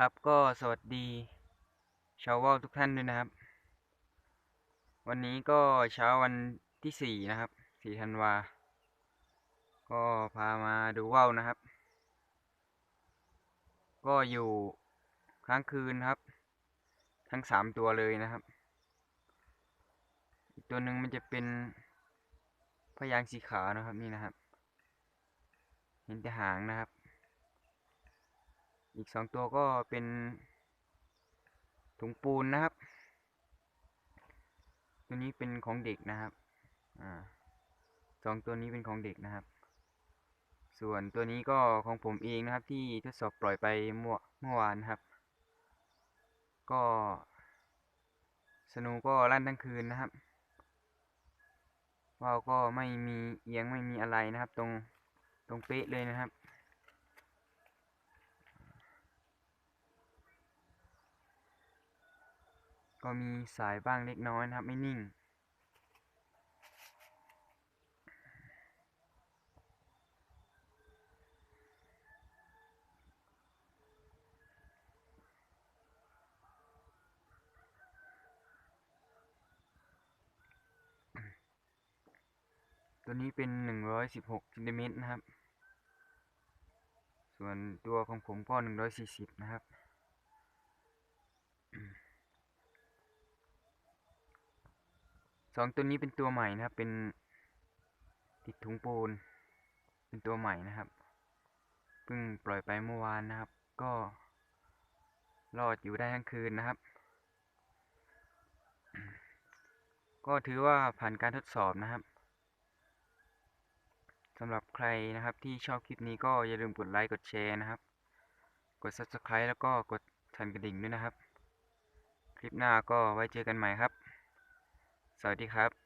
ครับก็สวัสดีชาวว่าวทุกท่านด้วยนะครับ วันนี้ก็เช้าวันที่สี่นะครับสี่ธันวา ก็พามาดูว่าวนะครับ ก็อยู่ค้างคืนครับ ทั้งสามตัวเลยนะครับ อีกตัวหนึ่งมันจะเป็นพยางสีขาวนะครับนี่นะครับ เห็นแต่หางนะครับ อีกสองตัวก็เป็นถุงปูนนะครับ ตัวนี้เป็นของเด็กนะครับ อ่าสองตัวนี้เป็นของเด็กนะครับ ส่วนตัวนี้ก็ของผมเองนะครับ ที่ทดสอบปล่อยไปเมื่อเมื่อวานครับ ก็สนูก็ลั่นทั้งคืนนะครับว่าวก็ไม่มีเอียงไม่มีอะไรนะครับ ตรงตรงเป๊ะเลยนะครับ ก็มีสายบ้างเล็กน้อยนะครับไม่นิ่ง ตัวนี้เป็นหนึ่งร้อยสิบหกซนติเมตรนะครับ ส่วนตัวของผมก็หนึ่งร้อยสี่สิบนะครับ สองตัวนี้เป็นตัวใหม่นะครับ เป็นติดถุงปูน เป็นตัวใหม่นะครับ เพิ่งปล่อยไปเมื่อวานนะครับ ก็รอดอยู่ได้ทั้งคืนนะครับ ก็ถือว่าผ่านการทดสอบนะครับสำหรับใครนะครับที่ชอบคลิปนี้ก็อย่าลืมกดไลค์กดแชร์นะครับ กด subscribe แล้วก็กดสั่นกระดิ่งด้วยนะครับ คลิปหน้าก็ไว้เจอกันใหม่ครับ วัสดีครับ